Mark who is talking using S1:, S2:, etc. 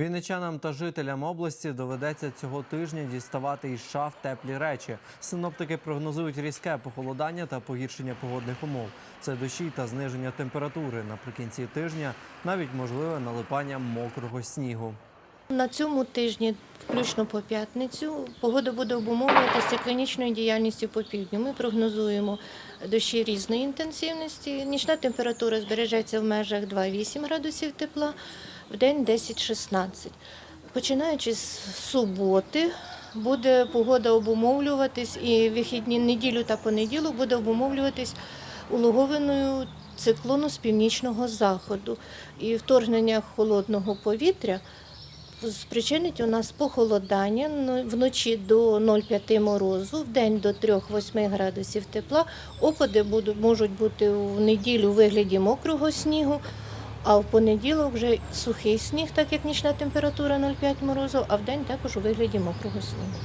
S1: Вінничанам та жителям області доведеться цього тижня діставати із шаф теплі речі. Синоптики прогнозують різке похолодання та погіршення погодних умов. Це дощі та зниження температури. Наприкінці тижня навіть можливе налипання мокрого снігу.
S2: На цьому тижні, включно по п'ятницю, погода буде обумовлюватися циклонічною діяльністю по півдню. Ми прогнозуємо дощі різної інтенсивності. Нічна температура збережеться в межах 2,8 градусів тепла, в день 10-16. Починаючи з суботи, буде погода обумовлюватись і вихідні неділю та понеділок буде обумовлюватись улоговиною циклону з північного заходу. І вторгнення холодного повітря спричинить у нас похолодання ну, вночі до 0,5 морозу, в день до 3-8 градусів тепла. Опади можуть бути в неділю у вигляді мокрого снігу, а в понеділок вже сухий сніг, так як нічна температура 0,5 морозу, а в день також у вигляді мокрого снігу.